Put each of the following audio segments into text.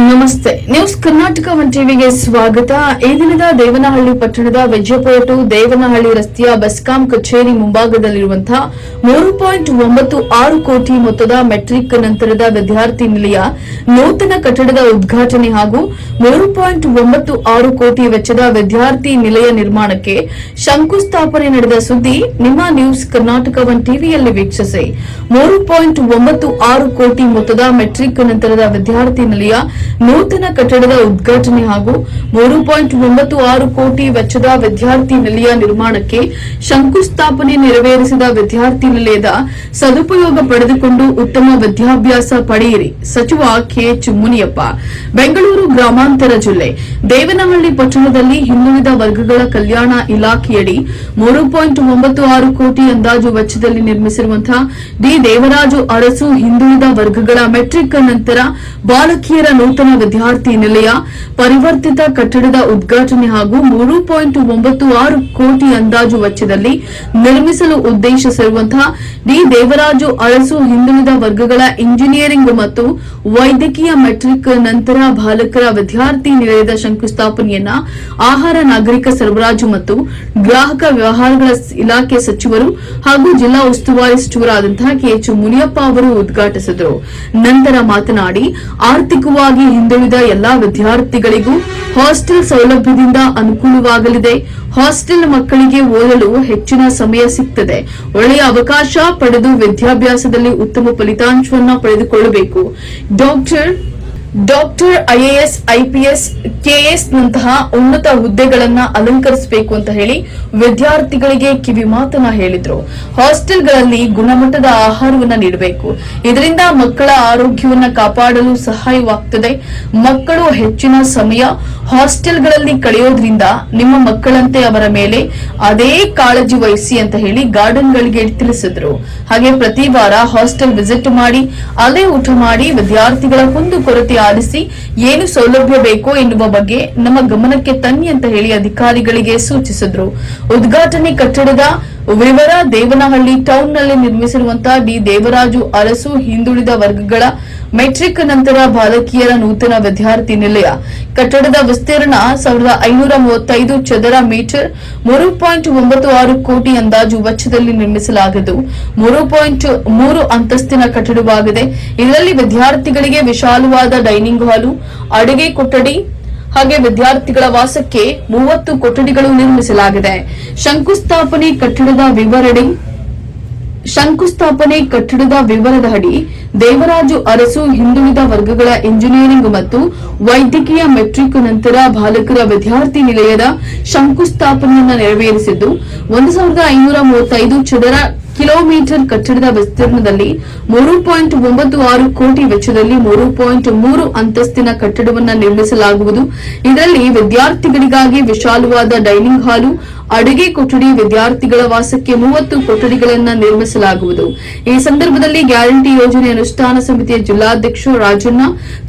ನಮಸ್ತೆ. News Karnataka one ಟಿವಿಗೆ ಸ್ವಾಗತ. ಈ ದಿನದ ದೇವನಹಳ್ಳಿ ಪಟ್ಟಣದ ವಿಜಯಪುರ ಟು ದೇವನಹಳ್ಳಿ ರಸ್ತೆಯ ಬೆಸ್ಕಾಂ ಕಚೇರಿ ಮುಂಭಾಗದಲ್ಲಿರುವಂತಹ ಮೂರು ಪಾಯಿಂಟ್ ಒಂಬತ್ತು ಆರು ಕೋಟಿ ಮೊತ್ತದ ಮೆಟ್ರಿಕ್ ನಂತರದ ವಿದ್ಯಾರ್ಥಿ ನಿಲಯ ನೂತನ ಕಟ್ಟಡದ ಉದ್ಘಾಟನೆ ಹಾಗೂ ಮೂರು ಪಾಯಿಂಟ್ ಒಂಬತ್ತು ಆರು ಕೋಟಿ ವೆಚ್ಚದ ವಿದ್ಯಾರ್ಥಿ ನಿಲಯ ನಿರ್ಮಾಣಕ್ಕೆ ಶಂಕುಸ್ಥಾಪನೆ ನಡೆದ ಸುದ್ದಿ ನಿಮ್ಮ ನ್ಯೂಸ್ ಕರ್ನಾಟಕ ಒನ್ ಟಿವಿಯಲ್ಲಿ ವೀಕ್ಷಿಸಿ. ಮೂರು ಪಾಯಿಂಟ್ ಒಂಬತ್ತು ಆರು ಕೋಟಿ ಮೊತ್ತದ ಮೆಟ್ರಿಕ್ ನಂತರದ ವಿದ್ಯಾರ್ಥಿ ನಿಲಯ ನೂತನ ಕಟ್ಟಡದ ಉದ್ಘಾಟನೆ ಹಾಗೂ ಮೂರು ಪಾಯಿಂಟ್ ಒಂಬತ್ತು ಆರು ಕೋಟಿ ವೆಚ್ಚದ ವಿದ್ಯಾರ್ಥಿ ನಿಲಯ ನಿರ್ಮಾಣಕ್ಕೆ ಶಂಕುಸ್ಥಾಪನೆ ನೆರವೇರಿಸಿದ ವಿದ್ಯಾರ್ಥಿ ನಿಲಯದ ಸದುಪಯೋಗ ಪಡೆದುಕೊಂಡು ಉತ್ತಮ ವಿದ್ಯಾಭ್ಯಾಸ ಪಡೆಯಿರಿ. ಸಚಿವ ಕೆಎಚ್ ಮುನಿಯಪ್ಪ ಬೆಂಗಳೂರು ಗ್ರಾಮಾಂತರ ಜಿಲ್ಲೆ. ದೇವನಹಳ್ಳಿ ಪಟ್ಟಣದಲ್ಲಿ ಹಿಂದುಳಿದ ವರ್ಗಗಳ ಕಲ್ಯಾಣ ಇಲಾಖೆಯಡಿ ಮೂರು ಪಾಯಿಂಟ್ ಒಂಬತ್ತು ಆರು ಕೋಟಿ ಅಂದಾಜು ವೆಚ್ಚದಲ್ಲಿ ನಿರ್ಮಿಸಿರುವಂತಹ ಡಿ ದೇವರಾಜು ಅರಸು ಹಿಂದುಳಿದ ವರ್ಗಗಳ ಮೆಟ್ರಿಕ್ ನಂತರ ಬಾಲಕಿಯರ ನೂತನ ವಿದ್ಯಾರ್ಥಿ ನಿಲಯ, ಪರಿವರ್ತಿತ ಕಟ್ಟಡದ ಉದ್ಘಾಟನೆ ಹಾಗೂ ಮೂರು ಪಾಯಿಂಟ್ ಒಂಬತ್ತು ಆರು ಕೋಟಿ ಅಂದಾಜು ವೆಚ್ಚದಲ್ಲಿ ನಿರ್ಮಿಸಲು ಉದ್ದೇಶಿಸಿರುವಂತಹ ಡಿ ದೇವರಾಜು ಅಳಸು ಹಿಂದುಳಿದ ವರ್ಗಗಳ ಇಂಜಿನಿಯರಿಂಗ್ ಮತ್ತು ವೈದ್ಯಕೀಯ ಮೆಟ್ರಿಕ್ ನಂತರ ಬಾಲಕರ ವಿದ್ಯಾರ್ಥಿ ನಿಲಯದ ಶಂಕುಸ್ಥಾಪನೆಯನ್ನ ಆಹಾರ, ನಾಗರಿಕ ಸರಬರಾಜು ಮತ್ತು ಗ್ರಾಹಕ ವ್ಯವಹಾರಗಳ ಇಲಾಖೆ ಸಚಿವರು ಹಾಗೂ ಜಿಲ್ಲಾ ಉಸ್ತುವಾರಿ ಸಚಿವರಾದಂತಹ ಕೆಎಚ್ ಮುನಿಯಪ್ಪ ಅವರು ಉದ್ಘಾಟಿಸಿದರು. ನಂತರ ಮಾತನಾಡಿ, ಆರ್ಥಿಕವಾಗಿ ಹಿಂದುಳಿದ ಎಲ್ಲಾ ವಿದ್ಯಾರ್ಥಿಗಳಿಗೂ ಹಾಸ್ಟೆಲ್ ಸೌಲಭ್ಯದಿಂದ ಅನುಕೂಲವಾಗಲಿದೆ. ಹಾಸ್ಟೆಲ್ ಮಕ್ಕಳಿಗೆ ಓದಲು ಹೆಚ್ಚಿನ ಸಮಯ ಸಿಗ್ತದೆ. ಒಳ್ಳೆಯ ಅವಕಾಶ ಪಡೆದು ವಿದ್ಯಾಭ್ಯಾಸದಲ್ಲಿ ಉತ್ತಮ ಫಲಿತಾಂಶವನ್ನು ಪಡೆದುಕೊಳ್ಳಬೇಕು. Doctor doctor IAS IPS KS ನಂತಹ ಉನ್ನತ ಹುದ್ದೆಗಳನ್ನ ಅಲಂಕರಿಸಬೇಕು ಅಂತ ಹೇಳಿ ವಿದ್ಯಾರ್ಥಿಗಳಿಗೆ ಕಿವಿ ಮಾತನ್ನ ಹೇಳಿದ್ರು. ಹಾಸ್ಟೆಲ್ಗಳಲ್ಲಿ ಗುಣಮಟ್ಟದ ಆಹಾರವನ್ನ ನೀಡಬೇಕು. ಇದರಿಂದ ಮಕ್ಕಳ ಆರೋಗ್ಯವನ್ನ ಕಾಪಾಡಲು ಸಹಾಯವಾಗ್ತದೆ. ಮಕ್ಕಳು ಹೆಚ್ಚಿನ ಸಮಯ ಹಾಸ್ಟೆಲ್ಗಳಲ್ಲಿ ಕಳೆಯೋದ್ರಿಂದ ನಿಮ್ಮ ಮಕ್ಕಳಂತೆ ಅವರ ಮೇಲೆ ಅದೇ ಕಾಳಜಿ ವಹಿಸಿ ಅಂತ ಹೇಳಿ ಗಾರ್ಡನ್ಗಳಿಗೆ ತಿಳಿಸಿದ್ರು. ಹಾಗೆ ಪ್ರತಿ ವಾರ ಹಾಸ್ಟೆಲ್ ವಿಸಿಟ್ ಮಾಡಿ ಅಲ್ಲೇ ಊಟ ಮಾಡಿ ವಿದ್ಯಾರ್ಥಿಗಳ ಕುಂದು ಕೊರತೆ ಆಲಿಸಿ ಏನು ಸೌಲಭ್ಯ ಬೇಕೋ ಎನ್ನುವ ಬಗ್ಗೆ ನಮ್ಮ ಗಮನಕ್ಕೆ ತನ್ನಿ ಅಂತ ಹೇಳಿ ಅಧಿಕಾರಿಗಳಿಗೆ ಸೂಚಿಸಿದ್ರು. ಉದ್ಘಾಟನೆ ಕಟ್ಟಡದ ವಿವರ ದೇವನಹಳ್ಳಿ ಟೌನ್ನಲ್ಲಿ ನಿರ್ಮಿಸಿರುವಂತಹ ಡಿ ದೇವರಾಜು ಅರಸು ಹಿಂದುಳಿದ ವರ್ಗಗಳ ಮೆಟ್ರಿಕ್ ನಂತರ ಬಾಲಕಿಯರ ನೂತನ ವಿದ್ಯಾರ್ಥಿ ನಿಲಯ. ಕಟ್ಟಡದ ವಿಸ್ತೀರ್ಣ ಸಾವಿರದ ಐನೂರ ಮೂವತ್ತೈದು ಚದರ ಮೀಟರ್, ಮೂರು ಪಾಯಿಂಟ್ ಒಂಬತ್ತು ಆರು ಕೋಟಿ ಅಂದಾಜು ವೆಚ್ಚದಲ್ಲಿ ನಿರ್ಮಿಸಲಾಗಿದ್ದು, ಮೂರು ಪಾಯಿಂಟ್ ಮೂರು ಅಂತಸ್ತಿನ ಕಟ್ಟಡವಾಗಿದೆ. ಇದರಲ್ಲಿ ವಿದ್ಯಾರ್ಥಿಗಳಿಗೆ ವಿಶಾಲವಾದ ಡೈನಿಂಗ್ ಹಾಲು, ಅಡುಗೆ ಕೊಠಡಿ ಹಾಗೆ ವಿದ್ಯಾರ್ಥಿಗಳ ವಾಸಕ್ಕೆ ಮೂವತ್ತು ಕೊಠಡಿಗಳು ನಿರ್ಮಿಸಲಾಗಿದೆ. ಶಂಕುಸ್ಥಾಪನೆ ಕಟ್ಟಡದ ವಿವರಣೆ ಶಂಕುಸ್ಥಾಪನೆ ಕಟ್ಟಡದ ವಿವರದ ಅಡಿ ದೇವರಾಜು ಅರಸು, ಹಿಂದುಳಿದ ವರ್ಗಗಳ ಇಂಜಿನಿಯರಿಂಗ್ ಮತ್ತು ವೈದ್ಯಕೀಯ ಮೆಟ್ರಿಕ್ ನಂತರ ಬಾಲಕರ ವಿದ್ಯಾರ್ಥಿ ನಿಲಯದ ಶಂಕುಸ್ಥಾಪನೆಯನ್ನು ನೆರವೇರಿಸಿದ್ದು, ಒಂದು ಸಾವಿರದ ಐನೂರ ಮೂವತ್ತೈದು ಚದರ ಕಿಲೋಮೀಟರ್ ಕಟ್ಟಡದ ವಿಸ್ತೀರ್ಣದಲ್ಲಿ ಮೂರು ಪಾಯಿಂಟ್ ಒಂಬತ್ತು ಆರು ಕೋಟಿ ವೆಚ್ಚದಲ್ಲಿ ಮೂರು ಪಾಯಿಂಟ್ ಮೂರು ಅಂತಸ್ತಿನ ಕಟ್ಟಡವನ್ನು ನಿರ್ಮಿಸಲಾಗುವುದು. ಇದರಲ್ಲಿ ವಿದ್ಯಾರ್ಥಿಗಳಿಗಾಗಿ ವಿಶಾಲವಾದ ಡೈನಿಂಗ್ ಹಾಲು ಅಡುಗೆ ಕೊಠಡಿ ವಿದ್ಯಾರ್ಥಿಗಳ ವಾಸಕ್ಕೆ ಮೂವತ್ತು ಕೊಠಡಿಗಳನ್ನು ನಿರ್ಮಿಸಲಾಗುವುದು. ಈ ಸಂದರ್ಭದಲ್ಲಿ ಗ್ಯಾರಂಟಿ ಯೋಜನೆ ಅನುಷ್ಠಾನ ಸಮಿತಿಯ ಜಿಲ್ಲಾಧ್ಯಕ್ಷ ರಾಜಣ್ಣ,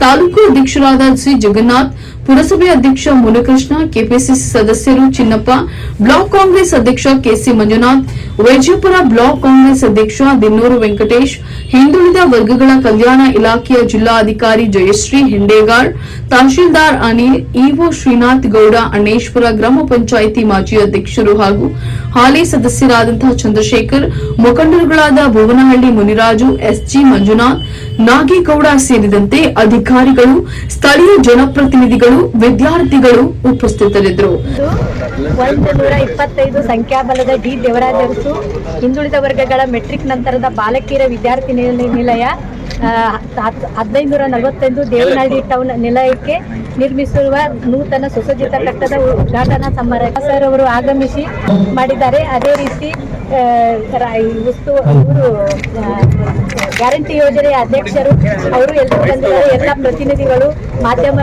ತಾಲೂಕು ಅಧ್ಯಕ್ಷರಾದ ಸಿ. ಜಗನ್ನಾಥ್, ಪುರಸಭೆ ಅಧ್ಯಕ್ಷ ಮುನಕೃಷ್ಣ, ಕೆಪಿಸಿಸಿ ಸದಸ್ಯರು ಚಿನ್ನಪ್ಪ, ಬ್ಲಾಕ್ ಕಾಂಗ್ರೆಸ್ ಅಧ್ಯಕ್ಷ ಕೆಸಿ ಮಂಜುನಾಥ್, ವೈಜಯಪುರ ಬ್ಲಾಕ್ ಕಾಂಗ್ರೆಸ್ ಅಧ್ಯಕ್ಷ ದಿನ್ನೂರು ವೆಂಕಟೇಶ್, ಹಿಂದುಳಿದ ವರ್ಗಗಳ ಕಲ್ಯಾಣ ಇಲಾಖೆಯ ಜಿಲ್ಲಾಧಿಕಾರಿ ಜಯಶ್ರೀ ಹಿಂಡೇಗಾರ್ ತಹಶೀಲ್ದಾರ್ ಅನಿಲ್, ಇಒ ಶ್ರೀನಾಥ್ ಗೌಡ, ಅಣ್ಣೇಶ್ವರ ಗ್ರಾಮ ಪಂಚಾಯಿತಿ ಮಾಜಿ ಅಧ್ಯಕ್ಷರು ಹಾಗೂ ಹಾಲಿ ಸದಸ್ಯರಾದಂತಹ ಚಂದ್ರಶೇಖರ್, ಮುಖಂಡರುಗಳಾದ ಭುವನಹಳ್ಳಿ ಮುನಿರಾಜು, ಎಸ್ಜಿ ಮಂಜುನಾಥ್, ನಾಗೇಗೌಡ ಸೇರಿದಂತೆ ಅಧಿಕಾರಿಗಳು, ಸ್ಥಳೀಯ ಜನಪ್ರತಿನಿಧಿಗಳು, ವಿದ್ಯಾರ್ಥಿಗಳು ಉಪಸ್ಥಿತರಿದ್ದರು. ಸಂಖ್ಯಾಬಲದ ಡಿ ದೇವರಾಜರಸು ಹಿಂದುಳಿದ ವರ್ಗಗಳ ಮೆಟ್ರಿಕ್ ನಂತರದ ಬಾಲಕಿಯರ ವಿದ್ಯಾರ್ಥಿ ನಿಲ- ನಿಲಯ ಆ, ಹತ್- ಹದಿನೈದು ನೂರ ನಲವತ್ತೈದು ದೇವನಹಳ್ಳಿ ಟೌನ್ ನಿಲಯಕ್ಕೆ ನಿರ್ಮಿಸಿರುವ ನೂತನ ಸುಸಜ್ಜಿತ ಕಟ್ಟದ ಉದ್ಘಾಟನಾ ಸಮಾರಂಭ ಸರ್ ಅವರು ಆಗಮಿಸಿ ಮಾಡಿದ್ದಾರೆ. ಅದೇ ರೀತಿ ವಸ್ತು ರ- ಈ ಉಸ್ತು ಇವರು ಗ್ಯಾರಂಟಿ ಯೋಜನೆಯ ಅಧ್ಯಕ್ಷರು ಅವರು ಎಲ್ಲರೂ ಬಂದಿದ್ದಾರೆ. ಎಲ್ಲ ಪ್ರತಿನಿಧಿಗಳು ಮಾಧ್ಯಮ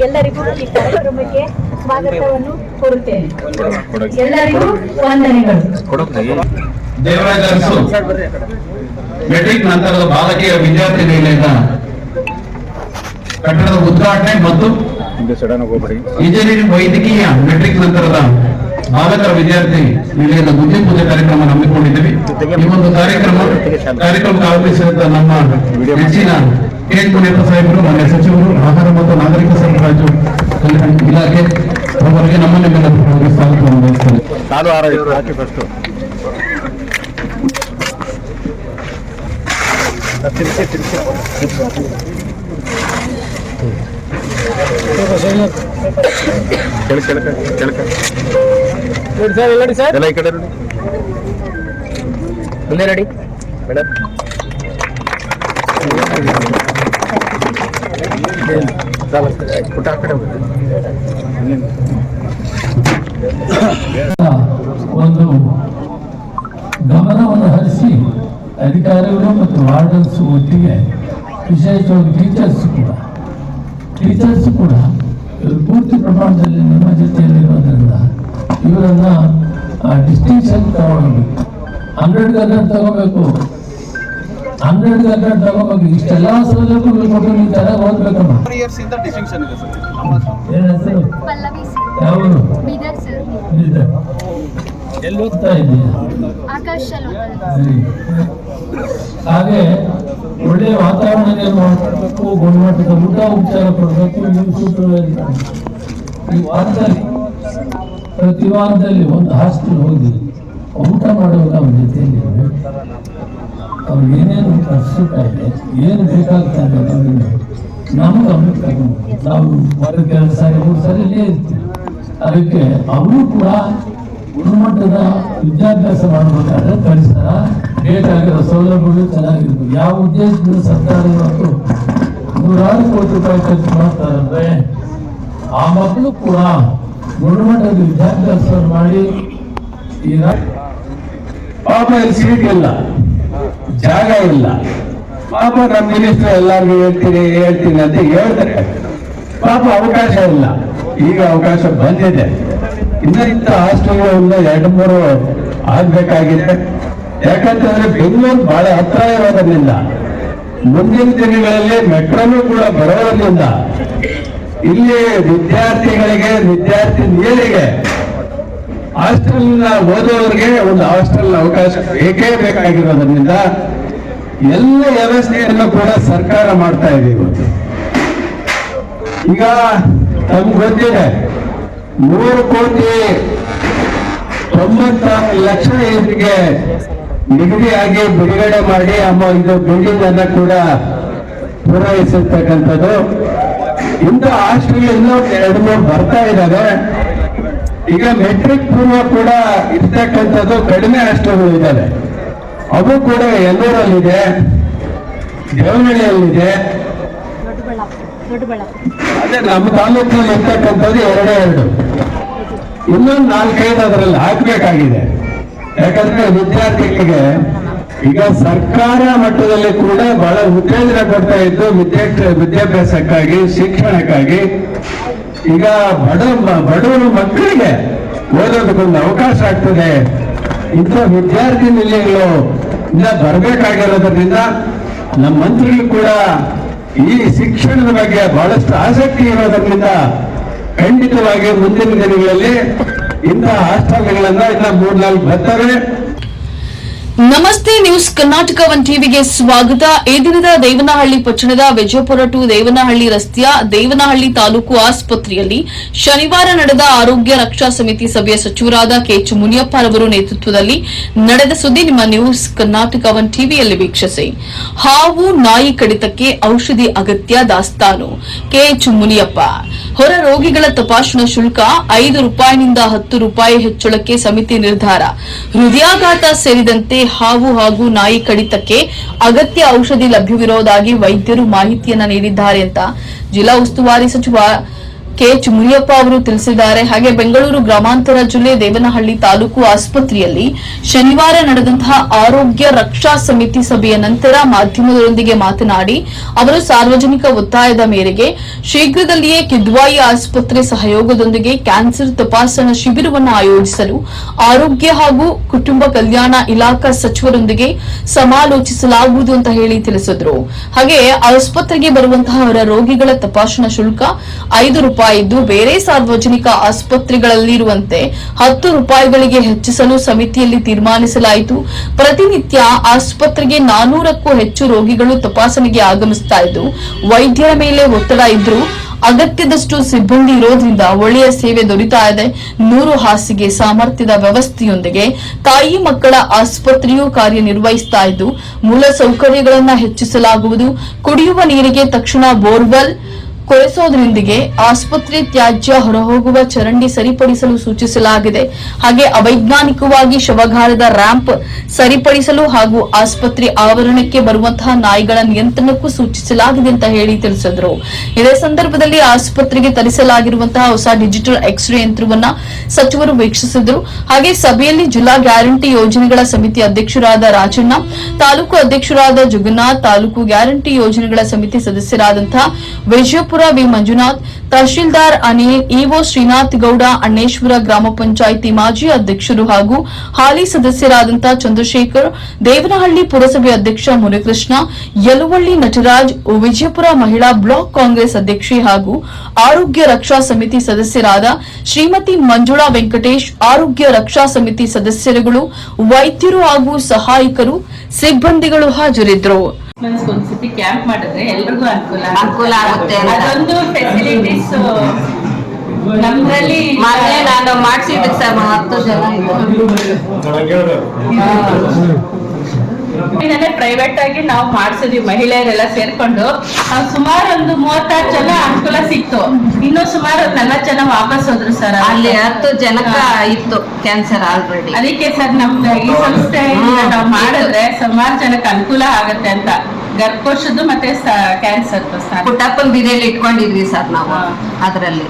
ಎಲ್ಲರಿಗೂ ಈ ಕಾರ್ಯಕ್ರಮಕ್ಕೆ ಸ್ವಾಗತವನ್ನು ಕೋರುತ್ತೇನೆ. ಎಲ್ಲರಿಗೂ ವಂದನೆಗಳು. ಮೆಟ್ರಿಕ್ ನಂತರದ ಬಾಲಕಿಯ ವಿದ್ಯಾರ್ಥಿ ನಿಲಯದ ಕಟ್ಟಡದ ಉದ್ಘಾಟನೆ ಮತ್ತು ಇಂಜಿನಿಯರಿಂಗ್ ವೈದ್ಯಕೀಯ ಮೆಟ್ರಿಕ್ ನಂತರದ ಬಾಲಕರ ವಿದ್ಯಾರ್ಥಿ ನಿಲಯದ ಬುದ್ಧಿ ಪೂಜೆ ಕಾರ್ಯಕ್ರಮ ಹಮ್ಮಿಕೊಂಡಿದ್ದೀವಿ. ಈ ಒಂದು ಕಾರ್ಯಕ್ರಮ ಕಾರ್ಯಕ್ರಮಕ್ಕೆ ಆಗಮಿಸಿದಂತ ನಮ್ಮ ಹೆಚ್ಚಿನ ಕೆ ಎನ್ ಸಾಹೇಬರು ಮಾನ್ಯ ಸಚಿವರು ಆಹಾರ ಮತ್ತು ನಾಗರಿಕ ಸರಬರಾಜು ಇಲಾಖೆ ಅವರಿಗೆ ನಮ್ಮನ್ನು ಮೇಲೆ ಸ್ವಾಗತವನ್ನು ನಾನು ಕೆಳಕ ಎಲ್ಲ ಈ ಕಡೆ ನೋಡಿ ಮುಂದೆ ನೋಡಿ ಮೇಡಮ್ ಪುಟ್ಟ ಆ ಕಡೆ ಹೋಗಿ. ಒಂದು ಗಮನವನ್ನು ಹರಿಸಿ ಅಧಿಕಾರಿಗಳು ಮತ್ತು ವಾರ್ಡನ್ಸ್ ಒಟ್ಟಿಗೆ ವಿಶೇಷವಾಗಿ ಟೀಚರ್ಸ್ ಕೂಡ. ಟೀಚರ್ಸ್ ಕೂಡ ಇವರು ಪೂರ್ತಿ ಪ್ರಮಾಣದಲ್ಲಿ ನಿಮ್ಮ ಜೊತೆಯಲ್ಲಿರೋದ್ರಿಂದ ಇವರನ್ನ ಡಿಸ್ಟಿಂಕ್ಷನ್ ತಗೊಳ್ಬೇಕು. ಹಂಡ್ರೆಡ್ ಗಂಟೆ ತಗೋಬೇಕು ಹಂಡ್ರೆಡ್ ಗಂಟೆ ತಗೋಬೇಕು ಇಷ್ಟೆಲ್ಲ ಸೌಲಭ್ಯಗಳು ಕೊಟ್ಟು ನೀವು ಚೆನ್ನಾಗಿ ಓದ್ಬೇಕಮ್ಮ ಏನ್ ಎಲ್ಲಿ ಓದ್ತಾ ಹಾಗೆ ಒಳ್ಳೆ ವಾತಾವರಣ ನಿರ್ಮಾಣ ಮಾಡಬೇಕು ಗುಣಮಟ್ಟದ ಊಟ ಉಪಚಾರ ಕೊಡಬೇಕು ನೀವು ಸೂತ್ರದಲ್ಲಿ ಈ ವಾರದಲ್ಲಿ ಪ್ರತಿ ವಾರದಲ್ಲಿ ಒಂದು ಹಾಸ್ಟೆಲ್ ಹೋಗಿ ಊಟ ಮಾಡುವಾಗ ಅವ್ರ ಜೊತೆಯಲ್ಲಿ ಅವ್ರಿಗೆ ಏನೇನು ಇದೆ ಏನು ಬೇಕಾಗ್ತದೆ ಅನ್ನೋದನ್ನು ಗಮನಕ್ಕೆ ತಗೊಂಡು ನಾವು ವಾರಕ್ಕೆ ಎರಡು ಸಾರಿ ಮೂರು ಸಾರಿ ಇಲ್ಲೇ ಇರ್ತೀವಿ. ಅದಕ್ಕೆ ಅವರು ಕೂಡ ಗುಣಮಟ್ಟದ ವಿದ್ಯಾಭ್ಯಾಸ ಮಾಡಬೇಕಾದ್ರೆ ಪರಿಸರ ಬೇಕಾಗಿರೋ ಸೌಲಭ್ಯಗಳು ಚೆನ್ನಾಗಿರ್ಬೇಕು. ಯಾವ ಉದ್ದೇಶದಿಂದ ಸರ್ಕಾರ ಇವತ್ತು ನೂರಾರು ಕೋಟಿ ರೂಪಾಯಿ ಖರ್ಚು ಮಾಡ್ತಾರೆ ಅಂದ್ರೆ ಆ ಮಕ್ಕಳು ಕೂಡ ಗುಣಮಟ್ಟದ ವಿದ್ಯಾಭ್ಯಾಸ ಮಾಡಿ ಈಗ ಪಾಪ ಇಲ್ಲಿ ಸೀಟ್ ಇಲ್ಲ. ಜಾಗ ಇಲ್ಲ. ಪಾಪ ನಮ್ಮ ಮಿನಿಸ್ಟರ್ ಎಲ್ಲರಿಗೂ ಹೇಳ್ತೀನಿ ಹೇಳ್ತೀನಿ ಅಂತ ಹೇಳ್ತಾರೆ. ಪಾಪ ಅವಕಾಶ ಇಲ್ಲ. ಈಗ ಅವಕಾಶ ಬಂದಿದೆ. ಇನ್ನು ಇಂಥ ಒಂದು ಎರಡು ಮೂರು ಆಗ್ಬೇಕಾಗಿದೆ. ಯಾಕಂತಂದ್ರೆ ಬೆಂಗಳೂರು ಬಹಳ ಹತ್ರ ಇರೋದರಿಂದ ಮುಂದಿನ ದಿನಗಳಲ್ಲಿ ಮೆಟ್ರೋನು ಕೂಡ ಬರೋದಿಲ್ಲ ಇಲ್ಲಿ ವಿದ್ಯಾರ್ಥಿಗಳಿಗೆ ವಿದ್ಯಾರ್ಥಿನಿಯರಿಗೆ ಹಾಸ್ಟೆಲ್ನ ಓದೋರಿಗೆ ಒಂದು ಹಾಸ್ಟೆಲ್ ಅವಕಾಶ ಬೇಕೇ ಬೇಕಾಗಿರೋದ್ರಿಂದ ಎಲ್ಲ ವ್ಯವಸ್ಥೆಯನ್ನು ಕೂಡ ಸರ್ಕಾರ ಮಾಡ್ತಾ ಇದೆ ಇವತ್ತು. ಈಗ ತಮ್ಗೆ ಗೊತ್ತಿದೆ ನೂರು ಕೋಟಿ ತೊಂಬತ್ತ ಲಕ್ಷ ಇದಕ್ಕೆ ನಿಗದಿಯಾಗಿ ಬಿಡುಗಡೆ ಮಾಡಿ ಅಮ್ಮ ಇದು ಬಿಲ್ಡಿಂಗ್ ಅನ್ನ ಕೂಡ ಪೂರೈಸಿರ್ತಕ್ಕಂಥದ್ದು. ಇಂಥ ಹಾಸ್ಟೆಲ್ ಎರಡು ಮೂರು ಬರ್ತಾ ಇದ್ದಾವೆ ಈಗ ಮೆಟ್ರಿಕ್ ಪೂರ್ವ ಕೂಡ ಇರ್ತಕ್ಕಂಥದ್ದು ಕಡಿಮೆ ಹಾಸ್ಟೆಲ್ಗಳು ಇದ್ದಾವೆ ಅವು ಕೂಡ ಎಲ್ಲೂರಲ್ಲಿದೆ, ದೇವನಹಳ್ಳಿಯಲ್ಲಿದೆ. ಅದೇ ನಮ್ಮ ತಾಲೂಕಿನಲ್ಲಿ ಇರ್ತಕ್ಕಂಥದ್ದು ಎರಡೇ ಎರಡು. ಇನ್ನೊಂದು ನಾಲ್ಕೈದು ಅದರಲ್ಲಿ ಹಾಕ್ಬೇಕಾಗಿದೆ. ಯಾಕಂದ್ರೆ ವಿದ್ಯಾರ್ಥಿಗಳಿಗೆ ಈಗ ಸರ್ಕಾರ ಮಟ್ಟದಲ್ಲಿ ಕೂಡ ಬಹಳ ಉತ್ತೇಜನ ಕೊಡ್ತಾ ಇದ್ದು ವಿದ್ಯಾ ವಿದ್ಯಾಭ್ಯಾಸಕ್ಕಾಗಿ, ಶಿಕ್ಷಣಕ್ಕಾಗಿ ಈಗ ಬಡ ಬಡವರು ಮಕ್ಕಳಿಗೆ ಓದೋದಕ್ಕೊಂದು ಅವಕಾಶ ಆಗ್ತದೆ. ಇಂಥ ವಿದ್ಯಾರ್ಥಿ ನಿಲಯಗಳು ಇಂದ ಬರಬೇಕಾಗಿರೋದ್ರಿಂದ ನಮ್ಮ ಮಂತ್ರಿಗಳು ಕೂಡ ಈ ಶಿಕ್ಷಣದ ಬಗ್ಗೆ ಬಹಳಷ್ಟು ಆಸಕ್ತಿ ಇರೋದ್ರಿಂದ ಖಂಡಿತವಾಗಿ ಮುಂದಿನ ದಿನಗಳಲ್ಲಿ ಇಂತಹ ಹಾಸ್ಟೆಲ್ಗಳನ್ನ ಇನ್ನ ಮೂರ್ನಾಲ್ಕು ಬರ್ತವೆ ನಮಸ್ತೆ ನ್ಯೂಸ್ ಕರ್ನಾಟಕ ಒನ್ ಟಿವಿಗೆ ಸ್ವಾಗತ. ಈ ದಿನದ ದೇವನಹಳ್ಳಿ ಪಟ್ಟಣದ ವಿಜಯಪುರ ಟು ದೇವನಹಳ್ಳಿ ರಸ್ತೆಯ ದೇವನಹಳ್ಳಿ ತಾಲೂಕು ಆಸ್ಪತ್ರೆಯಲ್ಲಿ ಶನಿವಾರ ನಡೆದ ಆರೋಗ್ಯ ರಕ್ಷಾ ಸಮಿತಿ ಸಭೆಯ ಸಚಿವರಾದ ಕೆಎಚ್ ಮುನಿಯಪ್ಪ ರವರು ನೇತೃತ್ವದಲ್ಲಿ ನಡೆದ ಸುದ್ದಿ ನಿಮ್ಮ ನ್ಯೂಸ್ ಕರ್ನಾಟಕ ಒನ್ ಟಿವಿಯಲ್ಲಿ ವೀಕ್ಷಿಸಿ. ಹಾವು ನಾಯಿ ಕಡಿತಕ್ಕೆ ಔಷಧಿ ಅಗತ್ಯ ದಾಸ್ತಾನು. ಕೆಎಚ್ ಮುನಿಯಪ್ಪ, ಹೊರ ರೋಗಿಗಳ ತಪಾಸಣಾ ಶುಲ್ಕ ಐದು ರೂಪಾಯಿನಿಂದ ಹತ್ತು ರೂಪಾಯಿ ಹೆಚ್ಚಳಕ್ಕೆ ಸಮಿತಿ ನಿರ್ಧಾರ. ಹೃದಯಾಘಾತ ಸೇರಿದಂತೆ ಹಾವು ಹಾಗೂ ನಾಯಿ ಕಡಿತಕ್ಕೆ ಅಗತ್ಯ ಔಷಧಿ ಲಭ್ಯವಿರುವುದಾಗಿ ವೈದ್ಯರು ಮಾಹಿತಿಯನ್ನ ನೀಡಿದ್ದಾರೆ ಅಂತ ಜಿಲ್ಲಾ ಉಸ್ತುವಾರಿ ಸಚಿವ ಕೆಎಚ್ ಮುನಿಯಪ್ಪ ಅವರು ತಿಳಿಸಿದ್ದಾರೆ. ಹಾಗೆ ಬೆಂಗಳೂರು ಗ್ರಾಮಾಂತರ ಜಿಲ್ಲೆ ದೇವನಹಳ್ಳಿ ತಾಲೂಕು ಆಸ್ಪತ್ರೆಯಲ್ಲಿ ಶನಿವಾರ ನಡೆದಂತಹ ಆರೋಗ್ಯ ರಕ್ಷಾ ಸಮಿತಿ ಸಭೆಯ ನಂತರ ಮಾಧ್ಯಮದೊಂದಿಗೆ ಮಾತನಾಡಿ, ಅವರು ಸಾರ್ವಜನಿಕ ಒತ್ತಾಯದ ಮೇರೆಗೆ ಶೀಘ್ರದಲ್ಲಿಯೇ ಕಿದ್ವಾಯಿ ಆಸ್ಪತ್ರೆ ಸಹಯೋಗದೊಂದಿಗೆ ಕ್ಯಾನ್ಸರ್ ತಪಾಸಣಾ ಶಿಬಿರವನ್ನು ಆಯೋಜಿಸಲು ಆರೋಗ್ಯ ಹಾಗೂ ಕುಟುಂಬ ಕಲ್ಯಾಣ ಇಲಾಖಾ ಸಚಿವರೊಂದಿಗೆ ಸಮಾಲೋಚಿಸಲಾಗುವುದು ಅಂತ ಹೇಳಿ ತಿಳಿಸಿದರು. ಹಾಗೆ ಆಸ್ಪತ್ರೆಗೆ ಬರುವಂತಹ ರೋಗಿಗಳ ತಪಾಸಣಾ ಶುಲ್ಕ ಐದು ರೂಪಾಯಿ ಇದ್ದು ಬೇರೆ ಸಾರ್ವಜನಿಕ ಆಸ್ಪತ್ರೆಗಳಲ್ಲಿರುವಂತೆ ಹತ್ತು ರೂಪಾಯಿಗಳಿಗೆ ಹೆಚ್ಚಿಸಲು ಸಮಿತಿಯಲ್ಲಿ ತೀರ್ಮಾನಿಸಲಾಯಿತು. ಪ್ರತಿನಿತ್ಯ ಆಸ್ಪತ್ರೆಗೆ ನಾನೂರಕ್ಕೂ ಹೆಚ್ಚು ರೋಗಿಗಳು ತಪಾಸಣೆಗೆ ಆಗಮಿಸ್ತಾ ಇದ್ದು, ವೈದ್ಯರ ಮೇಲೆ ಒತ್ತಡ ಇದ್ರು ಅಗತ್ಯದಷ್ಟು ಸಿಬ್ಬಂದಿ ಇರೋದ್ರಿಂದ ಒಳ್ಳೆಯ ಸೇವೆ ದೊರೀತಾ ಇದೆ. ನೂರು ಹಾಸಿಗೆ ಸಾಮರ್ಥ್ಯದ ವ್ಯವಸ್ಥೆಯೊಂದಿಗೆ ತಾಯಿ ಮಕ್ಕಳ ಆಸ್ಪತ್ರೆಯೂ ಕಾರ್ಯನಿರ್ವಹಿಸ್ತಾ ಇದ್ದು ಮೂಲ ಸೌಕರ್ಯಗಳನ್ನು ಹೆಚ್ಚಿಸಲಾಗುವುದು. ಕುಡಿಯುವ ನೀರಿಗೆ ತಕ್ಷಣ ಬೋರ್ವೆಲ್ ಕೊರೆಸೋದ್ರೊಂದಿಗೆ ಆಸ್ಪತ್ರೆ ತ್ಯಾಜ್ಯ ಹೊರಹೋಗುವ ಚರಂಡಿ ಸರಿಪಡಿಸಲು ಸೂಚಿಸಲಾಗಿದೆ. ಹಾಗೆ ಅವೈಜ್ಞಾನಿಕವಾಗಿ ಶವಗಾರದ ರ್ಯಾಂಪ್ ಸರಿಪಡಿಸಲು ಹಾಗೂ ಆಸ್ಪತ್ರೆ ಆವರಣಕ್ಕೆ ಬರುವಂತಹ ನಾಯಿಗಳ ನಿಯಂತ್ರಣಕ್ಕೂ ಸೂಚಿಸಲಾಗಿದೆ ಅಂತ ಹೇಳಿ ತಿಳಿಸಿದ್ರು. ಇದೇ ಸಂದರ್ಭದಲ್ಲಿ ಆಸ್ಪತ್ರೆಗೆ ತರಿಸಲಾಗಿರುವಂತಹ ಹೊಸ ಡಿಜಿಟಲ್ ಎಕ್ಸ್ರೇ ಯಂತ್ರವನ್ನ ಸಚಿವರು ವೀಕ್ಷಿಸಿದ್ರು. ಹಾಗೆ ಸಭೆಯಲ್ಲಿ ಜಿಲ್ಲಾ ಗ್ಯಾರಂಟಿ ಯೋಜನೆಗಳ ಸಮಿತಿ ಅಧ್ಯಕ್ಷರಾದ ರಾಜಣ್ಣ, ತಾಲೂಕು ಅಧ್ಯಕ್ಷರಾದ ಜಗನ್ನಾಥ್, ತಾಲೂಕು ಗ್ಯಾರಂಟಿ ಯೋಜನೆಗಳ ಸಮಿತಿ ಸದಸ್ಯರಾದಂತಹ ವಿಜಯಪುರ ವಿ. ಮಂಜುನಾಥ್, ತಹಶೀಲ್ದಾರ್ ಅನಿಲ್ ಇಒ ಶ್ರೀನಾಥ್ ಗೌಡ, ಅಣ್ಣೇಶ್ವರ ಗ್ರಾಮ ಪಂಚಾಯಿತಿ ಮಾಜಿ ಅಧ್ಯಕ್ಷರು ಹಾಗೂ ಹಾಲಿ ಸದಸ್ಯರಾದಂತಹ ಚಂದ್ರಶೇಖರ್, ದೇವನಹಳ್ಳಿ ಪುರಸಭೆ ಅಧ್ಯಕ್ಷ ಮುನಿಕೃಷ್ಣ, ಯಲುವಳ್ಳಿ ನಟರಾಜ್, ವಿಜಯಪುರ ಮಹಿಳಾ ಬ್ಲಾಕ್ ಕಾಂಗ್ರೆಸ್ ಅಧ್ಯಕ್ಷೆ ಹಾಗೂ ಆರೋಗ್ಯ ರಕ್ಷಾ ಸಮಿತಿ ಸದಸ್ಯರಾದ ಶ್ರೀಮತಿ ಮಂಜುಳಾ ವೆಂಕಟೇಶ್, ಆರೋಗ್ಯ ರಕ್ಷಾ ಸಮಿತಿ ಸದಸ್ಯರುಗಳು, ವೈದ್ಯರು ಹಾಗೂ ಸಹಾಯಕರು, ಸಿಬ್ಬಂದಿಗಳು ಹಾಜರಿದ್ದರು. ಒಂದ್ಸತಿ ಕ್ಯಾಂಪ್ ಮಾಡಿದ್ರೆ ಎಲ್ರಿಗೂ ಅನುಕೂಲ ಅನುಕೂಲ ಆಗುತ್ತೆ ಅಂತ. ಅದೊಂದು ಫೆಸಿಲಿಟೀಸ್ ನಮ್ದ್ರಲ್ಲಿ ಮೊನ್ನೆ ನಾನು ಮಾಡ್ಸಿದ್ದೆ ಸರ್ ಹತ್ತು ಜನ ಇದ್ರು ಪ್ರೈವೇಟ್ ಆಗಿ ನಾವು ಮಾಡ್ಸಿದ್ವಿ ಮಹಿಳೆಯರೆಲ್ಲ ಸೇರ್ಕೊಂಡು. ಸುಮಾರು ಒಂದು ಮೂವತ್ತಾರು ಜನ ಅನುಕೂಲ ಸಿಕ್ತು. ಇನ್ನು ಸುಮಾರು ಒಂದ್ ನಲ್ವತ್ತು ಜನ ವಾಪಸ್ ಹೋದ್ರು ಸರ್. ಅಲ್ಲಿ ಹತ್ತು ಜನಕ್ಕ ಇತ್ತು ಕ್ಯಾನ್ಸರ್ ಆಲ್ರೆಡಿ ಅದಕ್ಕೆ ಸರ್ ನಮ್ದು ಈ ಸಂಸ್ಥೆಯಿಂದ ನಾವು ಮಾಡಿದ್ರೆ ಸುಮಾರು ಜನಕ್ಕೆ ಅನುಕೂಲ ಆಗುತ್ತೆ ಅಂತ. ಗರ್ಭಕೋಶದ್ದು ಮತ್ತೆ ಕ್ಯಾನ್ಸರ್ ಪುಟ್ಟಪ್ಪನ್ ಬಿರಿಯಲ್ಲಿ ಇಟ್ಕೊಂಡಿದ್ವಿ ಸರ್ ನಾವು ಅದರಲ್ಲಿ ಅದ್ರಲ್ಲಿ.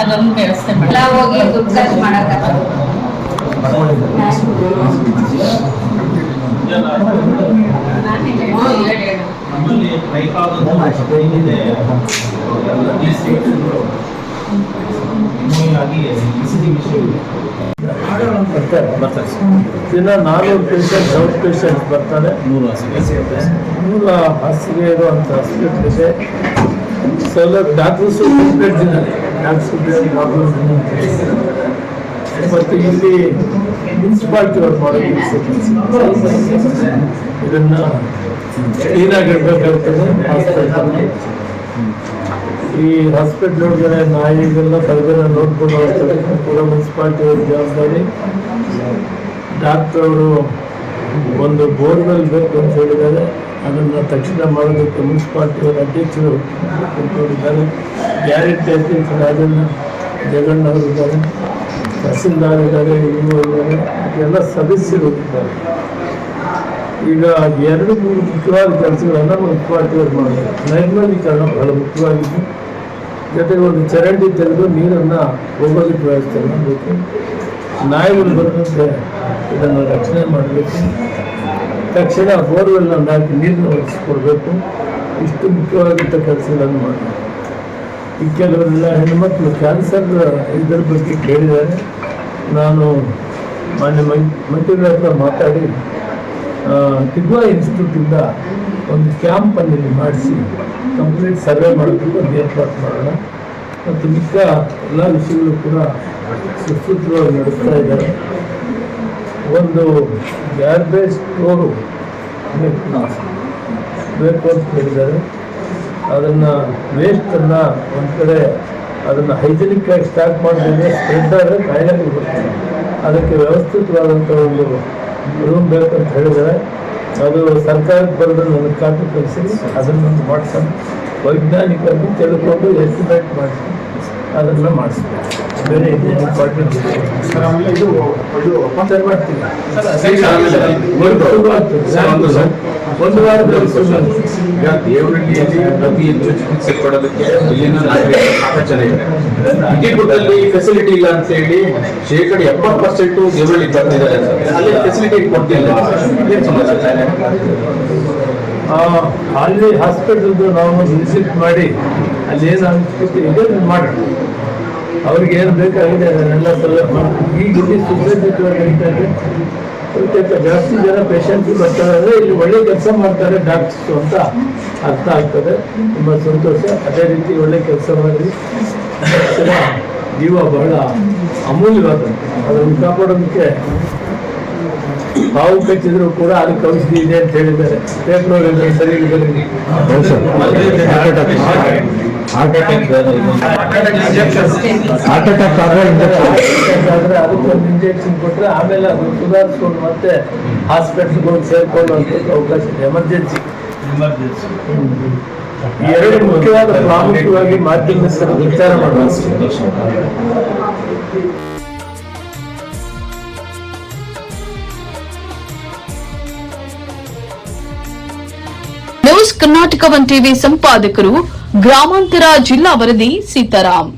ಅದೊಂದು ವ್ಯವಸ್ಥೆ ಮಾಡಿ ಹೋಗಿ ದುಡ್ಡು ಖರ್ಚು ಮಾಡಕ್ಕ ನಮ್ಮಲ್ಲಿ ಏನಿದೆ ಬರ್ತಾರೆ. ದಿನ ನಾನೂರು ಪೇಷಂಟ್ ಔಟ್ ಪೇಷಂಟ್ ಬರ್ತಾರೆ. ನೂರು ಹಾಸಿಗೆ. ಮೂಲ ಹಾಸಿಗೆ ಇರುವಂಥ ಹಾಸ್ಪಿಟ್ಲ್ ಇದೆ. ಸೌಲಭ್ಯ ಡಾಕ್ಟರ್ಸು ಡಾಕ್ಟರ್ಸ್ ಮತ್ತು ಇಲ್ಲಿ ಮುನ್ಸಿಪಾಲ್ಟಿ ಅವ್ರು ಮಾಡೋ ಇದನ್ನ ಕ್ಲೀನಾಗಿರ್ಬೇಕಾಗ್ತದೆ ಹಾಸ್ಪಿಟಲ್ ಈ ಹಾಸ್ಪಿಟ್ಲ್ ಒಳಗಡೆ ನಾಯಿಗೆಲ್ಲ ಬರಗರ ನೋಡ್ಕೊಂಡು ಹೋಗ್ತಾರೆ ಕೂಡ ಮುನ್ಸಿಪಾಲ್ಟಿ ಅವ್ರ ಜವಾಬ್ದಾರಿ ಡಾಕ್ಟರ್ ಅವರು ಒಂದು ಬೋರ್ವೆಲ್ ಬೇಕು ಅಂತ ಹೇಳಿದ್ದಾರೆ ಅದನ್ನು ತಕ್ಷಣ ಮಾಡೋದಕ್ಕೆ ಮುನ್ಸಿಪಾಲ್ಟಿ ಅವರ ಅಧ್ಯಕ್ಷರು ಕೊಟ್ಟಿದ್ದಾರೆ ಗ್ಯಾರಂಟಿ ಅಧ್ಯಕ್ಷರು ಅದನ್ನು ಜಗಣ್ಣ ತಹಸೀಲ್ದಾರ್ ಇದ್ದಾರೆ ಎಲ್ಲ ಸದಸ್ಯರು ಇದ್ದಾರೆ ಈಗ ಎರಡು ಮೂರು ಮುಖ್ಯವಾದ ಕೆಲಸಗಳನ್ನು ಮುಖ್ಯವಾಗಿ ಮಾಡಬೇಕು. ನೈರ್ಮಲೀಕರಣ ಬಹಳ ಮುಖ್ಯವಾಗಿದ್ದು ಜೊತೆಗೆ ಒಂದು ಚರಂಡಿ ತೆಗೆದು ನೀರನ್ನು ಹೋಗೋದಕ್ಕೆ ವ್ಯವಸ್ಥೆ ಮಾಡಬೇಕು. ನಾಯಿಗಳು ಬರದಂತೆ ಇದನ್ನು ರಕ್ಷಣೆ ಮಾಡಬೇಕು. ತಕ್ಷಣ ಬೋರ್ವೆಲ್ನ ಹಾಕಿ ನೀರನ್ನು ಒದಗಿಸ್ಕೊಡ್ಬೇಕು. ಇಷ್ಟು ಮುಖ್ಯವಾಗಿದ್ದ ಕೆಲಸಗಳನ್ನು ಮಾಡಬೇಕು. ಈ ಕೆಲವರೆಲ್ಲ ಹೆಣ್ಮಕ್ಳು ಕ್ಯಾನ್ಸರ್ ಇದರ ಬಗ್ಗೆ ಕೇಳಿದ್ದಾರೆ. ನಾನು ಮಾನ್ಯ ಮಂತ್ರಿಗಳ ಹತ್ರ ಮಾತಾಡಿ ಕಿದ್ವಾ ಇನ್ಸ್ಟಿಟ್ಯೂಟಿಂದ ಒಂದು ಕ್ಯಾಂಪ್ ಅಲ್ಲಿ ಮಾಡಿಸಿ ಕಂಪ್ಲೀಟ್ ಸರ್ವೆ ಮಾಡೋದಕ್ಕೆ ಒಂದು ಏರ್ಪಾಟ್ ಮಾಡೋಣ. ಮತ್ತು ಮಿಕ್ಕ ಎಲ್ಲ ವಿಷಯಗಳು ಕೂಡ ಸುಸೂತ್ರವಾಗಿ ನಡೆಸ್ತಾ ಇದ್ದಾರೆ. ಒಂದು ಗ್ಯಾರ್ಬೇಜ್ ಸ್ಟೋರು ಬೇಕು ಅಂತ ಹೇಳಿದ್ದಾರೆ. ಅದನ್ನು ವೇಸ್ಟನ್ನು ಒಂದು ಕಡೆ ಅದನ್ನು ಹೈಜಿನಿಕ್ ಆಗಿ ಸ್ಟಾರ್ಟ್ ಮಾಡಿದ್ರೆ ಸ್ಪ್ರೆಡ್ ಆದರೆ ಕಾಯಿಲೆಗಳು ಅದಕ್ಕೆ ವ್ಯವಸ್ಥಿತವಾದಂಥ ಒಂದು ರೂಮ್ ಬೇಕಂತ ಹೇಳಿದರೆ ಅದು ಸರ್ಕಾರಕ್ಕೆ ಬರೆದು ನನಗೆ ಕಾಪಿ ಕಳಿಸಿ ಅದನ್ನು ಮಾಡಿಸೋಣ ವೈಜ್ಞಾನಿಕವಾಗಿ ತಿಳ್ಕೊಂಡು ಎಸ್ಟಿಮೇಟ್ ಮಾಡಿಸಿ ಅದನ್ನು ಮಾಡಿಸ್ಬೇಕು. ಬೇರೆ ಇದೆ ಇಂಪಾರ್ಟೆಂಟ್ ಸರ್ ಆಮೇಲೆ ಇದು ಒಂದು ವಾರ. ಈಗ ದೇವರಹಳ್ಳಿಯಲ್ಲಿ ಅತಿ ಹೆಚ್ಚು ಚಿಕಿತ್ಸೆ ಕೊಡೋದಕ್ಕೆ ಇಲ್ಲಿನ ನಾಗರಿಕರು ಇಟಿಗುಡ್ಡಲ್ಲಿ ಫೆಸಿಲಿಟಿ ಇಲ್ಲ ಅಂತ ಹೇಳಿ ಶೇಕಡ ಎಪ್ಪತ್ತು ಪರ್ಸೆಂಟ್ ದೇವರಲ್ಲಿ ಬರ್ತಿದ್ದಾರೆ ಅಲ್ಲಿ ಫೆಸಿಲಿಟಿ ಕೊಡ್ತಿಲ್ಲ. ಏನ್ ಸಮಸ್ಯೆ ಅಲ್ಲಿ ಹಾಸ್ಪಿಟಲ್ದು ನಾವು ವಿಸಿಟ್ ಮಾಡಿ ಅಲ್ಲಿ ಏನು ಇದೆ ಮಾಡೋಣ ಅವ್ರಿಗೆ ಏನು ಬೇಕಾಗಿದೆ ಅದನ್ನೆಲ್ಲ ಸೆಲೆಕ್ಟ್ ಮಾಡ್ತೀವಿ ಈಗ ಇಲ್ಲಿ ಸುಸಜ್ಜಿತವಾಗಿ ಇದೆ ಪ್ರತ್ಯೇಕ ಜಾಸ್ತಿ ಜನ ಪೇಷಂಟ್ಸ್ ಬರ್ತಾರೆ ಅಂದರೆ ಇಲ್ಲಿ ಒಳ್ಳೆ ಕೆಲಸ ಮಾಡ್ತಾರೆ ಡಾಕ್ಟರ್ಸ್ ಅಂತ ಅರ್ಥ ಆಗ್ತದೆ. ತುಂಬ ಸಂತೋಷ. ಅದೇ ರೀತಿ ಒಳ್ಳೆ ಕೆಲಸ ಮಾಡಿ ಜೀವ ಬಹಳ ಅಮೂಲ್ಯವಾದ. ಅದನ್ನು ಕಾಪಾಡೋದಕ್ಕೆ ಹಾವು ಕಚ್ಚಿದ್ರು ಕೂಡ ಅದಕ್ಕೆ ಔಷಧಿ ಇದೆ ಅಂತ ಹೇಳಿದ್ದಾರೆ. ಪೇಪರ್ ಸರಿ ಹಾರ್ಟ್ ಅಟ್ಯಾಕ್ ಹಾರ್ಟ್ ಅಟ್ಯಾಕ್ ಆದ್ರೆ ಇಂಜೆಕ್ಷನ್ ಆದ್ರೆ ಅದಕ್ಕೊಂದು ಇಂಜೆಕ್ಷನ್ ಕೊಟ್ರೆ ಆಮೇಲೆ ಅದು ಸುಧಾರಿಸ್ಕೊಂಡು ಮತ್ತೆ ಹಾಸ್ಪಿಟಲ್ಗೆ ಹೋಗಿ ಸೇರ್ಕೊಳ್ಳೋ ಅವಕಾಶ ಇದೆ. ಎಮರ್ಜೆನ್ಸಿ ಎರಡು ಮುಖ್ಯವಾದ ಪ್ರಾಮುಖ್ಯವಾಗಿ ಮಾಧ್ಯಮ ವಿಚಾರ ಮಾಡಬೇಕು ನ್ಯೂಸ್ ಕರ್ನಾಟಕ ಒನ್ ಟಿವಿ ಸಂಪಾದಕರು ಗ್ರಾಮಾಂತರ ಜಿಲ್ಲಾ ವರದಿ ಸೀತಾರಾಮ್.